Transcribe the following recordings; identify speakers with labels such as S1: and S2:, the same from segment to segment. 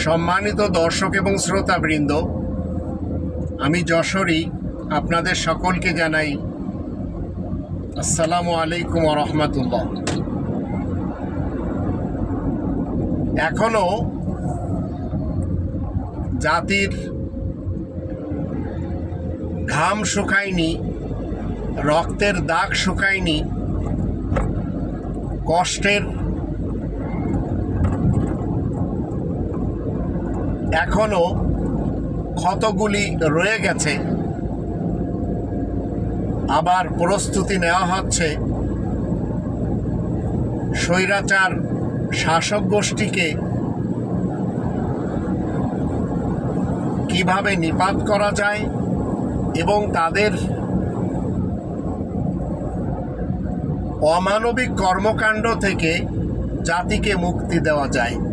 S1: সম্মানিত দর্শক এবং শ্রোতাবৃন্দ, আমি যশোরী আপনাদের সকলকে জানাই আসসালামু আলাইকুম রহমতুল্লাহ। এখনও জাতির ঘাম শুকায়নি, রক্তের দাগ শুকায়নি, কষ্টের এখনও ক্ষতগুলি রয়ে গেছে। আবার প্রস্তুতি নেওয়া হচ্ছে। স্বৈরাচার শাসক গোষ্ঠীকে কীভাবে নিপাত করা যায় এবং তাদের অমানবিক কর্মকাণ্ড থেকে জাতিকে মুক্তি দেওয়া যায়।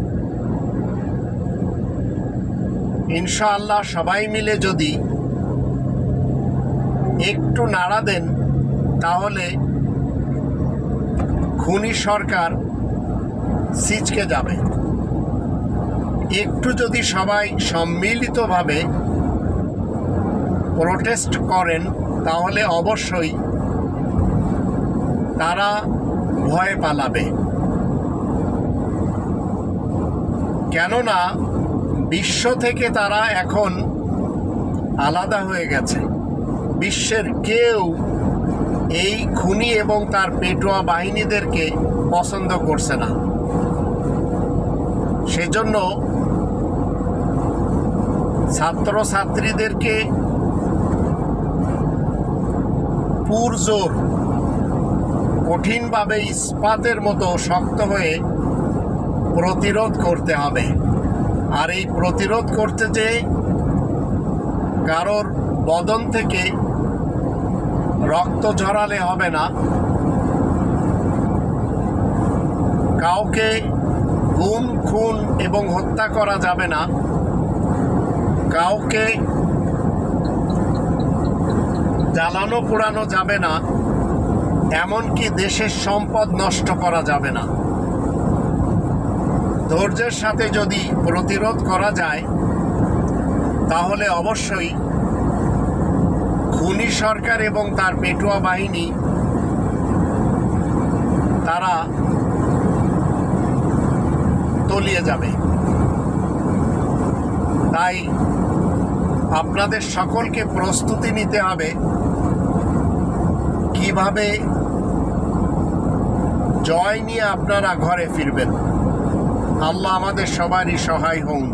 S1: ইনশাআল্লাহ সবাই মিলে যদি একটু নাড়া দেন, তাহলে খুনি সরকার সিচকে যাবে। একটু যদি সবাই সম্মিলিতভাবে প্রোটেস্ট করেন, তাহলে অবশ্যই তারা ভয় পালাবে। কেননা বিশ্ব থেকে তারা এখন আলাদা হয়ে গেছে। বিশ্বের কেউ এই খুনি এবং তার পেটোয়া বাহিনীদেরকে পছন্দ করছে না। সেজন্য ছাত্রছাত্রীদেরকে পুরজোর, কঠিনভাবে ইস্পাতের মতো শক্ত হয়ে প্রতিরোধ করতে হবে। আর এই প্রতিরোধ করতে যে কারোর বদন থেকে রক্ত ঝরালে হবে না। কাউকে গুম, খুন এবং হত্যা করা যাবে না। কাউকে জ্বালানো পোড়ানো যাবে না। এমনকি দেশের সম্পদ নষ্ট করা যাবে না। ধৈর্যের সাথে যদি প্রতিরোধ করা যায়, তাহলে অবশ্যই খুনি সরকার এবং তার পেটুয়া বাহিনী, তারা তলিয়ে যাবে। তাই আপনাদের সকলকে প্রস্তুতি নিতে হবে কীভাবে জয় নিয়ে আপনারা ঘরে ফিরবেন। আল্লাহ আমাদের সবারই সহায় হন